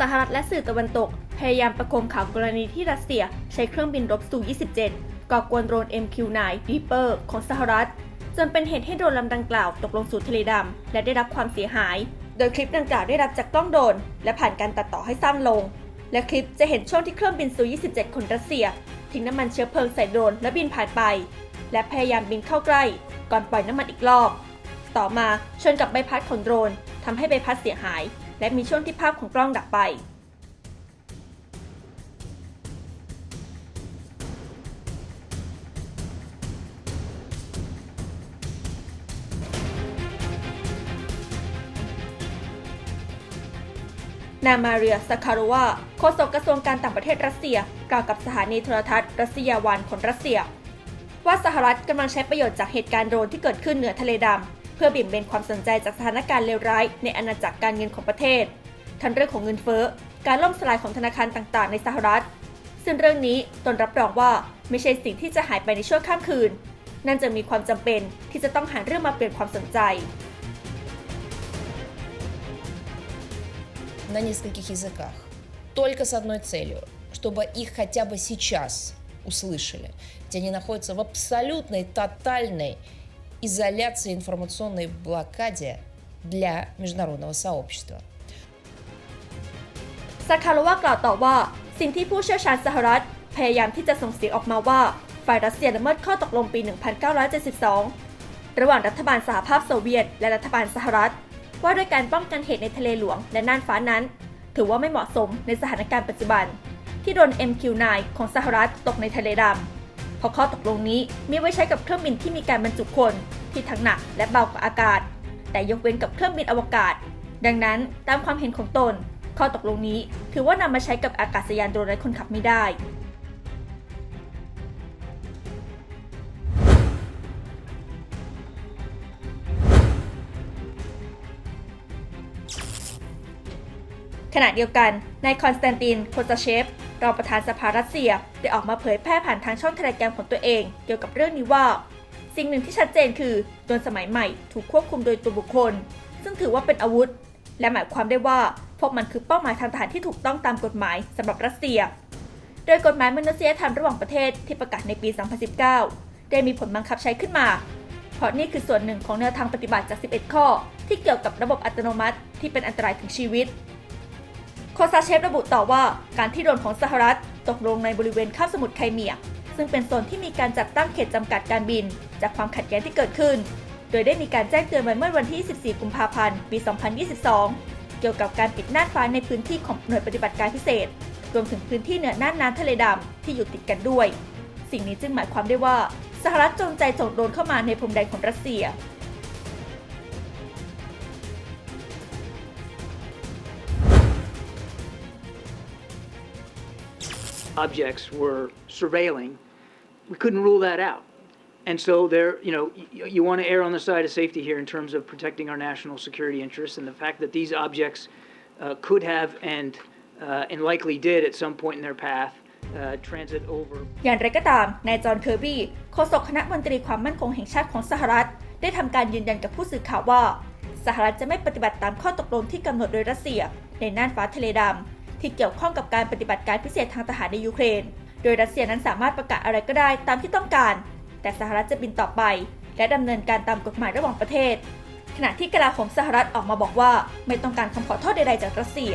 สหรัฐและสื่อตะวันตก พยายามประคมข่าวกรณีที่รัสเซียใช้เครื่องบินรบซู 27 ก่อกวนโดรน MQ-9 Reaper ของสหรัฐ จนเป็นเหตุให้โดรนลำดังกล่าวตกลงสู่ทะเลดำ และได้รับความเสียหาย โดยคลิปดังกล่าวได้รับจากกล้องโดรนและผ่านการตัดต่อให้สั้นลง และคลิปจะเห็นช่วงที่เครื่องบินซู 27ของรัสเซีย ทิ้งน้ำมันเชื้อเพลิงใส่โดรนและบินผ่านไป และพยายามบินเข้าใกล้ ก่อนปล่อยน้ำมันอีกรอบ ต่อมาชนกับใบพัดของโดรน ทำให้ใบพัดเสียหาย และมีช่วงที่ภาพของกล้องดับไป นามาเรียสคาโรวาโฆษกกระทรวงการต่างประเทศรัสเซีย กล่าวกับสถานีโทรทัศน์รัสเซียวันของรัสเซีย ว่าสหรัฐกำลังใช้ประโยชน์จากเหตุการณ์โดรนที่เกิดขึ้นเหนือทะเลดำ พื่อเบี่ยงเบนความสนใจจากสถานการณ์เลวร้ายในอาณาจักรการเงินของประเทศ ทั้งเรื่องของเงินเฟ้อ การล่มสลายของธนาคารต่างๆ ในสหรัฐ ซึ่งเรื่องนี้ตนรับรองว่าไม่ใช่สิ่งที่จะหายไปในชั่วข้ามคืน นั่นจะมีความจำเป็นที่จะต้องหาเรื่องมาเปลี่ยนความสนใจ на нескольких языках. Только с одной целью, чтобы их хотя бы сейчас услышали. Ведь они находятся в абсолютной, тотальной изоляции, информационной блокаде для международного сообщества. ซาคาราวากล่าวต่อว่า สิ่งที่ผู้เชี่ยวชาญสหรัฐ พยายามที่จะส่งเสียงออกมาว่า ฝ่ายรัสเซียละเมิดข้อตกลงปี 1972 ระหว่างรัฐบาลสหภาพโซเวียต และรัฐบาลสหรัฐ ว่าด้วยการป้องกันเหตุในทะเลหลวงและน่านฟ้านั้น ถือว่าไม่เหมาะสมในสถานการณ์ปัจจุบัน ที่โดน MQ-9 ของสหรัฐตกในทะเลดำ เพราะข้อตกลงนี้มีไว้ใช้กับเครื่องบินที่มีการบรรจุคนที่ทั้งหนักและเบากว่าอากาศ แต่ยกเว้นกับเครื่องบินอวกาศ ดังนั้นตามความเห็นของตน ข้อตกลงนี้ถือว่านำมาใช้กับอากาศยานโดรนไร้คนขับไม่ได้ ขณะเดียวกันนายคอนสแตนตินโคซาเชฟรองประธานสภารัสเซียได้ออกมาเผยแพร่ผ่านทางช่องเทเลแกรมของตัวเอง เกี่ยวกับเรื่องนี้ว่า สิ่งหนึ่งที่ชัดเจนคือโดนสมัยใหม่ถูกควบคุมโดยตัวบุคคล ซึ่งถือว่าเป็นอาวุธ และหมายความได้ว่าพวกมันคือเป้าหมายทางทหารที่ถูกต้องตามกฎหมายสำหรับรัสเซีย โดยกฎหมายมนุษยธรรมระหว่างประเทศที่ประกาศในปี 2019 ได้มีผลบังคับใช้ขึ้นมา เพราะนี่คือส่วนหนึ่งของแนวทางปฏิบัติจาก 11 ข้อ ที่เกี่ยวกับระบบอัตโนมัติ ที่เป็นอันตรายถึงชีวิต โคซาเชฟระบุต่อว่าการที่โดรนของสหรัฐตกลงในบริเวณคาบสมุทรไครเมียซึ่งเป็นโซนที่มีการจัดตั้งเขตจำกัดการบิน จากความขัดแย้งที่เกิดขึ้น โดยได้มีการแจ้งเตือนไว้เมื่อวันที่24กุมภาพันธ์ ปี 2022 เกี่ยวกับการปิดน่านฟ้าในพื้นที่ของหน่วยปฏิบัติการพิเศษ รวมถึงพื้นที่เหนือน่านน้ำทะเลดำที่อยู่ติดกันด้วย สิ่งนี้จึงหมายความได้ว่าสหรัฐจงใจส่งโดรนเข้ามาในพรมแดนของรัสเซีย objects were surveilling, we couldn't rule that out. And so there, you know, you, you want to err on the side of safety here in terms of protecting our national security interests and the fact that these objects uh, could have and uh, and likely did at some point in their path uh, transit over อย่างไรก็ตาม นายจอห์นเคอร์บี้โฆษกคณะมนตรีความมั่นคงแห่งชาติของสหรัฐ ได้ทำการยืนยันกับผู้สื่อข่าวว่า สหรัฐจะไม่ปฏิบัติตามข้อตกลงที่กำหนดโดยรัสเซีย ในน่านฟ้าทะเลดำ ที่เกี่ยวข้องกับการปฏิบัติการพิเศษทางทหารในยูเครน โดยรัสเซียนั้นสามารถประกาศอะไรก็ได้ตามที่ต้องการ แต่สหรัฐจะบินต่อไป และดำเนินการตามกฎหมายระหว่างประเทศ ขณะที่กลาโหมสหรัฐออกมาบอกว่า ไม่ต้องการคำขอโทษใดๆจากรัสเซีย